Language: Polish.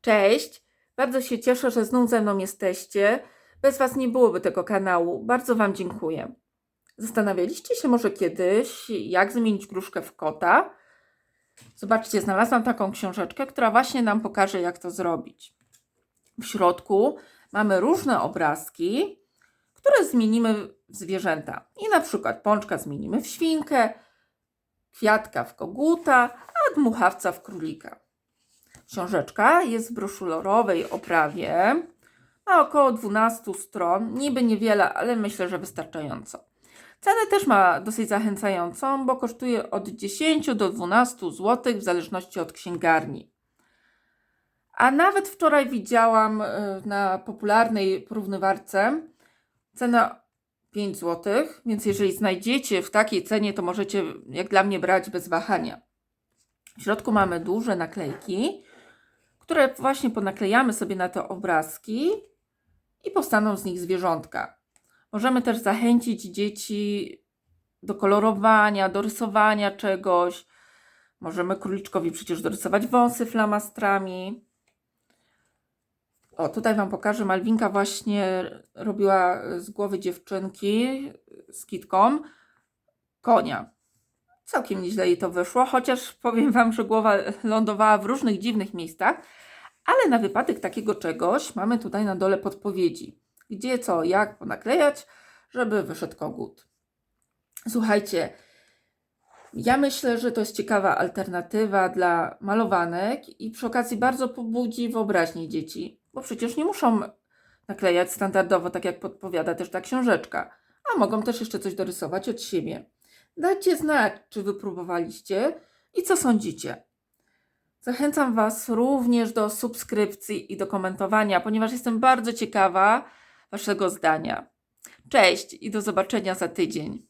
Cześć, bardzo się cieszę, że znów ze mną jesteście. Bez Was nie byłoby tego kanału. Bardzo Wam dziękuję. Zastanawialiście się może kiedyś, jak zmienić gruszkę w kota? Zobaczcie, znalazłam taką książeczkę, która właśnie nam pokaże, jak to zrobić. W środku mamy różne obrazki, które zmienimy w zwierzęta. I na przykład pączka zmienimy w świnkę, kwiatka w koguta, a dmuchawca w królika. Książeczka jest w broszurorowej oprawie. Ma około 12 stron. Niby niewiele, ale myślę, że wystarczająco. Cenę też ma dosyć zachęcającą, bo kosztuje od 10 do 12 zł w zależności od księgarni. A nawet wczoraj widziałam y, na popularnej porównywarce cenę 5 zł, więc jeżeli znajdziecie w takiej cenie, to możecie, jak dla mnie, brać bez wahania. W środku mamy duże naklejki, które właśnie ponaklejamy sobie na te obrazki i powstaną z nich zwierzątka. Możemy też zachęcić dzieci do kolorowania, do rysowania czegoś. Możemy króliczkowi przecież dorysować wąsy flamastrami. O, tutaj Wam pokażę. Malwinka właśnie robiła z głowy dziewczynki z kitką konia. Całkiem nieźle jej to wyszło, chociaż powiem Wam, że głowa lądowała w różnych dziwnych miejscach, ale na wypadek takiego czegoś mamy tutaj na dole podpowiedzi. Gdzie, co, jak ponaklejać, żeby wyszedł kogut. Słuchajcie, ja myślę, że to jest ciekawa alternatywa dla malowanek i przy okazji bardzo pobudzi wyobraźnię dzieci, bo przecież nie muszą naklejać standardowo, tak jak podpowiada też ta książeczka, a mogą też jeszcze coś dorysować od siebie. Dajcie znać, czy wypróbowaliście i co sądzicie. Zachęcam Was również do subskrypcji i do komentowania, ponieważ jestem bardzo ciekawa Waszego zdania. Cześć i do zobaczenia za tydzień.